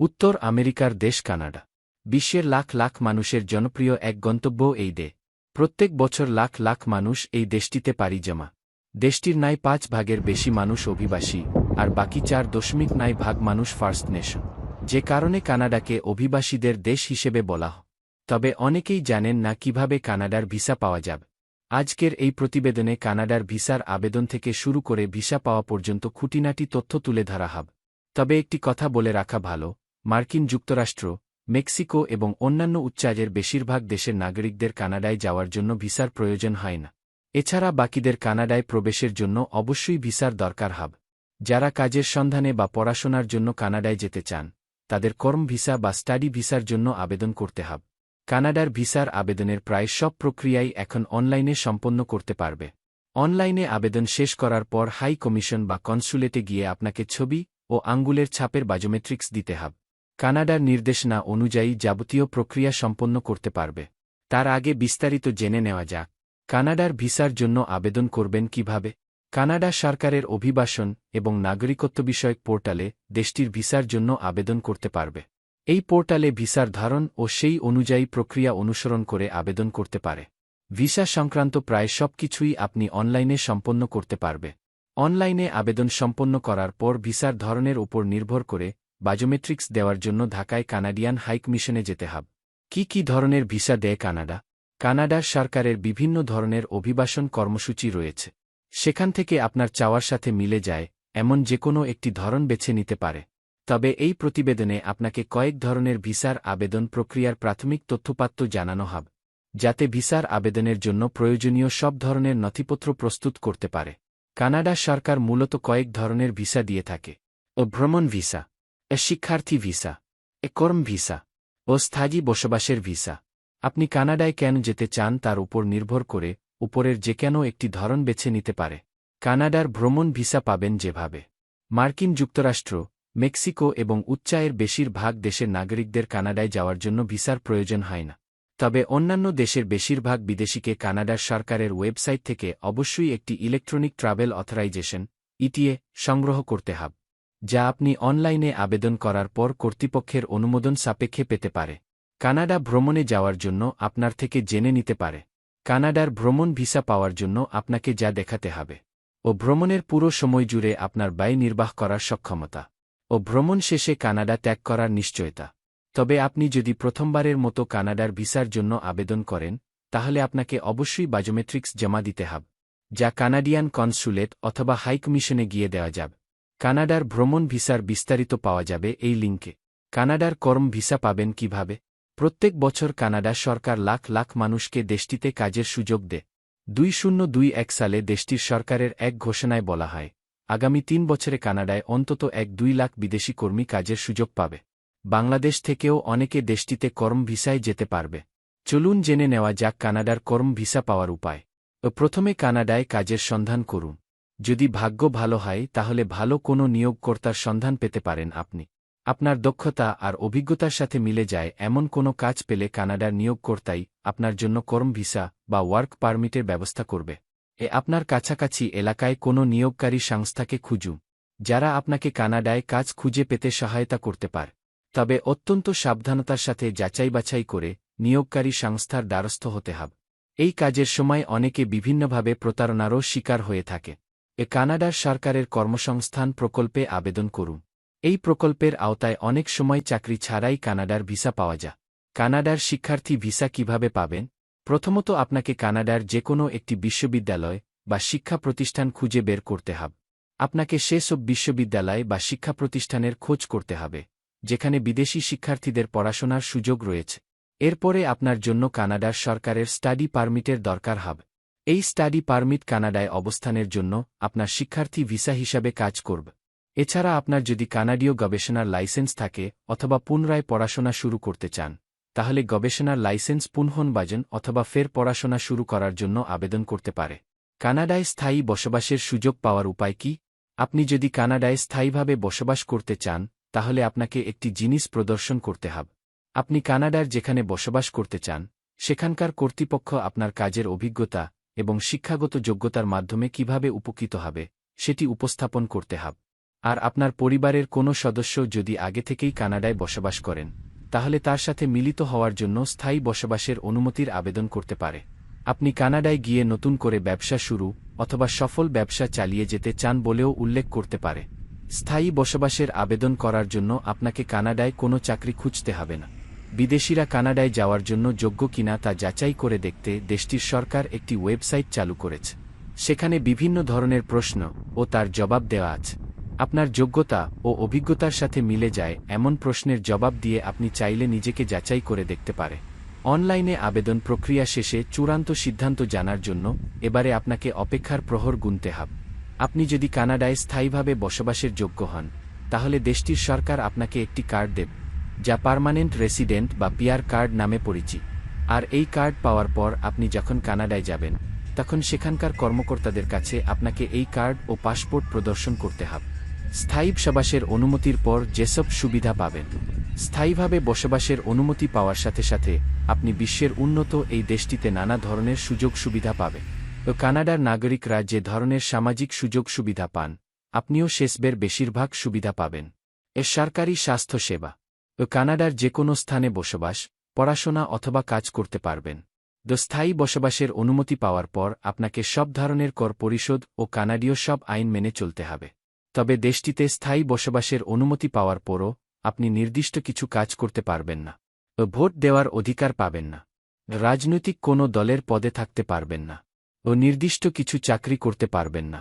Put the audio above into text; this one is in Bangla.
উত্তর আমেরিকার দেশ কানাডা। বিশ্বের লাখ লাখ মানুষের জনপ্রিয় এক গন্তব্য এই দে। প্রত্যেক বছর লাখ লাখ মানুষ এই দেশটিতে পাড়ি জমা। দেশটির নাই পাঁচ ভাগের বেশি মানুষ অভিবাসী, আর বাকি চার দশমিক নাই ভাগ মানুষ ফার্স্ট নেশন। যে কারণে কানাডাকে অভিবাসীদের দেশ হিসেবে বলা হয়। তবে অনেকেই জানেন না কীভাবে কানাডার ভিসা পাওয়া যাবে। আজকের এই প্রতিবেদনে কানাডার ভিসার আবেদন থেকে শুরু করে ভিসা পাওয়া পর্যন্ত খুঁটিনাটি তথ্য তুলে ধরা হবে। তবে একটি কথা বলে রাখা ভালো মার্কিন যুক্তরাষ্ট্র, মেক্সিকো এবং অন্যান্য উচ্চাজের বেশিরভাগ দেশের নাগরিকদের কানাডায় যাওয়ার জন্য ভিসার প্রয়োজন হয় না। এছাড়া বাকিদের কানাডায় প্রবেশের জন্য অবশ্যই ভিসার দরকার হবে। যারা কাজের সন্ধানে বা পড়াশোনার জন্য কানাডায় যেতে চান, তাদের কর্ম ভিসা বা স্টাডি ভিসার জন্য আবেদন করতে হবে। কানাডার ভিসার আবেদনের প্রায় সব প্রক্রিয়াই এখন অনলাইনে সম্পন্ন করতে পারবে। অনলাইনে আবেদন শেষ করার পর হাই কমিশন বা কনসুলেটে গিয়ে আপনাকে ছবি ও আঙ্গুলের ছাপের বায়োমেট্রিক্স দিতে হবে। কানাডার নির্দেশনা অনুযায়ী যাবতীয় প্রক্রিয়া সম্পন্ন করতে পারবে। তার আগে বিস্তারিত জেনে নেওয়া যাক। কানাডার ভিসার জন্য আবেদন করবেন কীভাবে? কানাডা সরকারের অভিবাসন এবং নাগরিকত্ব বিষয়ক পোর্টালে দেশটির ভিসার জন্য আবেদন করতে পারবে। এই পোর্টালে ভিসার ধারণ ও সেই অনুযায়ী প্রক্রিয়া অনুসরণ করে আবেদন করতে পারে। ভিসা সংক্রান্ত প্রায় সব কিছুই আপনি অনলাইনে সম্পন্ন করতে পারবে। অনলাইনে আবেদন সম্পন্ন করার পর ভিসার ধরনের উপর নির্ভর করে বায়োমেট্রিক্স দেওয়ার জন্য ঢাকায় কানাডিয়ান হাইক মিশনে যেতে হবে। কি কি ধরনের ভিসা দেয় কানাডা? কানাডার সরকারের বিভিন্ন ধরনের অভিবাসন কর্মসূচি রয়েছে। সেখান থেকে আপনার চাওয়ার সাথে মিলে যায়, এমন যে কোনো একটি ধরন বেছে নিতে পারে। তবে এই প্রতিবেদনে আপনাকে কয়েক ধরনের ভিসার আবেদন প্রক্রিয়ার প্রাথমিক তথ্যপাত্র জানানো হবে, যাতে ভিসার আবেদনের জন্য প্রয়োজনীয় সব ধরনের নথিপত্র প্রস্তুত করতে পারে। কানাডা সরকার মূলত কয়েক ধরনের ভিসা দিয়ে থাকে। ও ভ্রমণ ভিসা এ শিক্ষার্থী ভিসা, এ কর্ম ভিসা ও স্থায়ী বসবাসের ভিসা। আপনি কানাডায় কেন যেতে চান তার উপর নির্ভর করে উপরের যে কেন একটি ধরন বেছে নিতে পারে। কানাডার ভ্রমণ ভিসা পাবেন যেভাবে। মার্কিন যুক্তরাষ্ট্র, মেক্সিকো এবং উচ্চায়ের বেশিরভাগ দেশের নাগরিকদের কানাডায় যাওয়ার জন্য ভিসার প্রয়োজন হয় না। তবে অন্যান্য দেশের বেশিরভাগ বিদেশিকে কানাডার সরকারের ওয়েবসাইট থেকে অবশ্যই একটি ইলেকট্রনিক ট্রাভেল অথরাইজেশন, ইটিএ, সংগ্রহ করতে হবে। যা আপনি অনলাইনে আবেদন করার পর কর্তৃপক্ষের অনুমোদন সাপেক্ষে পেতে পারে। কানাডা ভ্রমণে যাওয়ার জন্য আপনার থেকে জেনে নিতে পারে। কানাডার ভ্রমণ ভিসা পাওয়ার জন্য আপনাকে যা দেখাতে হবে। ও ভ্রমণের পুরো সময় জুড়ে আপনার ব্যয় নির্বাহ করার সক্ষমতা। ও ভ্রমণ শেষে কানাডা ত্যাগ করার নিশ্চয়তা। তবে আপনি যদি প্রথমবারের মতো কানাডার ভিসার জন্য আবেদন করেন, তাহলে আপনাকে অবশ্যই বায়োমেট্রিক্স জমা দিতে হবে, যা কানাডিয়ান কনসুলেট অথবা হাইকমিশনে গিয়ে দেওয়া যাবে। কানাডার ভ্রমণ ভিসার বিস্তারিত পাওয়া যাবে এই লিঙ্কে কানাডার কর্ম ভিসা পাবেন কীভাবে? প্রত্যেক বছর কানাডা সরকার লাখ লাখ মানুষকে দেশটিতে কাজের সুযোগ দেয়। দুই শূন্য দুই এক সালে দেশটির সরকারের এক ঘোষণায় বলা হয়, আগামী তিন বছরে কানাডায় অন্তত এক দুই লাখ বিদেশি কর্মী কাজের সুযোগ পাবে। বাংলাদেশ থেকেও অনেকে দেশটিতে কর্ম ভিসায় যেতে পারবে। চলুন জেনে নেওয়া যাক কানাডার কর্ম ভিসা পাওয়ার উপায়। প্রথমে কানাডায় কাজের সন্ধান করুন। যদি ভাগ্য ভালো হয়, তাহলে ভালো কোনো নিয়োগকর্তার সন্ধান পেতে পারেন আপনি। আপনার দক্ষতা আর অভিজ্ঞতার সাথে মিলে যায়, এমন কোনো কাজ পেলে কানাডার নিয়োগকর্তাই আপনার জন্য কর্ম ভিসা বা ওয়ার্ক পারমিটের ব্যবস্থা করবে। এ আপনার কাছাকাছি এলাকায় কোনো নিয়োগকারী সংস্থাকে খুঁজুন, যারা আপনাকে কানাডায় কাজ খুঁজে পেতে সহায়তা করতে পারে। তবে অত্যন্ত সাবধানতার সাথে যাচাই বাছাই করে নিয়োগকারী সংস্থার দ্বারস্থ হতে হবে। এই কাজের সময় অনেকে বিভিন্নভাবে প্রতারণারও শিকার হয়ে থাকে। এ কানাডার সরকারের কর্মসংস্থান প্রকল্পে আবেদন করুন। এই প্রকল্পের আওতায় অনেক সময় চাকরি ছাড়াই কানাডার ভিসা পাওয়া যায়। কানাডার শিক্ষার্থী ভিসা কীভাবে পাবেন? প্রথমত আপনাকে কানাডার যে কোনো একটি বিশ্ববিদ্যালয় বা শিক্ষা প্রতিষ্ঠান খুঁজে বের করতে হবে। আপনাকে সেসব বিশ্ববিদ্যালয় বা শিক্ষা প্রতিষ্ঠানের খোঁজ করতে হবে, যেখানে বিদেশি শিক্ষার্থীদের পড়াশোনার সুযোগ রয়েছে। এরপরে আপনার জন্য কানাডার সরকারের স্টাডি পারমিটের দরকার হবে। এই স্টাডি পারমিট কানাডায় অবস্থানের জন্য আপনার শিক্ষার্থী ভিসা হিসাবে কাজ করবে। এছাড়া আপনার যদি কানাডীয় গবেষণার লাইসেন্স থাকে অথবা পুনরায় পড়াশোনা শুরু করতে চান, তাহলে গবেষণার লাইসেন্স পুনঃনবাজন অথবা ফের পড়াশোনা শুরু করার জন্য আবেদন করতে পারে। কানাডায় স্থায়ী বসবাসের সুযোগ পাওয়ার উপায় কি? আপনি যদি কানাডায় স্থায়ীভাবে বসবাস করতে চান, তাহলে আপনাকে একটি জিনিস প্রদর্শন করতে হবে। আপনি কানাডার যেখানে বসবাস করতে চান, সেখানকার কর্তৃপক্ষ আপনার কাজের অভিজ্ঞতা এবং শিক্ষাগত যোগ্যতার মাধ্যমে কীভাবে উপকৃত হবে, সেটি উপস্থাপন করতে হবে। আর আপনার পরিবারের কোনো সদস্য যদি আগে থেকেই কানাডায় বসবাস করেন, তাহলে তার সাথে মিলিত হওয়ার জন্য স্থায়ী বসবাসের অনুমতির আবেদন করতে পারে। আপনি কানাডায় গিয়ে নতুন করে ব্যবসা শুরু অথবা সফল ব্যবসা চালিয়ে যেতে চান বলেও উল্লেখ করতে পারে। স্থায়ী বসবাসের আবেদন করার জন্য আপনাকে কানাডায় কোনো চাকরি খুঁজতে হবে না। বিদেশিরা কানাডায় যাওয়ার জন্য যোগ্য কিনা তা যাচাই করে দেখতে দেশটির সরকার একটি ওয়েবসাইট চালু করেছে। সেখানে বিভিন্ন ধরনের প্রশ্ন ও তার জবাব দেওয়া আছে। আপনার যোগ্যতা ও অভিজ্ঞতার সাথে মিলে যায় এমন প্রশ্নের জবাব দিয়ে আপনি চাইলে নিজেকে যাচাই করে দেখতে পারে। অনলাইনে আবেদন প্রক্রিয়া শেষে চূড়ান্ত সিদ্ধান্ত জানার জন্য এবারে আপনাকে অপেক্ষার প্রহর গুনতে হবে। আপনি যদি কানাডায় স্থায়ীভাবে বসবাসের যোগ্য হন, তাহলে দেশটির সরকার আপনাকে একটি কার্ড দেবে। যা পার্মানেন্ট রেসিডেন্ট বা পিয়ার কার্ড নামে পরিচিত। আর এই কার্ড পাওয়ার পর আপনি যখন কানাডায় যাবেন, তখন সেখানকার কর্মকর্তাদের কাছে আপনাকে এই কার্ড ও পাসপোর্ট প্রদর্শন করতে হবে। স্থায়ী বসবাসের অনুমতির পর যেসব সুবিধা পাবেন। স্থায়ীভাবে বসবাসের অনুমতি পাওয়ার সাথে সাথে আপনি বিশ্বের উন্নত এই দেশটিতে নানা ধরনের সুযোগ সুবিধা পাবেন। ও কানাডার নাগরিকরা যে ধরনের সামাজিক সুযোগ সুবিধা পান, আপনিও শেষবের বেশিরভাগ সুবিধা পাবেন। এ সরকারি স্বাস্থ্য সেবা ও কানাডার যে কোনো স্থানে বসবাস, পড়াশোনা অথবা কাজ করতে পারবেন। দ স্থায়ী বসবাসের অনুমতি পাওয়ার পর আপনাকে সব ধরনের কর পরিশোধ ও কানাডীয় সব আইন মেনে চলতে হবে। তবে দেশটিতে স্থায়ী বসবাসের অনুমতি পাওয়ার পরও আপনি নির্দিষ্ট কিছু কাজ করতে পারবেন না ও ভোট দেওয়ার অধিকার পাবেন না। রাজনৈতিক কোনো দলের পদে থাকতে পারবেন না ও নির্দিষ্ট কিছু চাকরি করতে পারবেন না।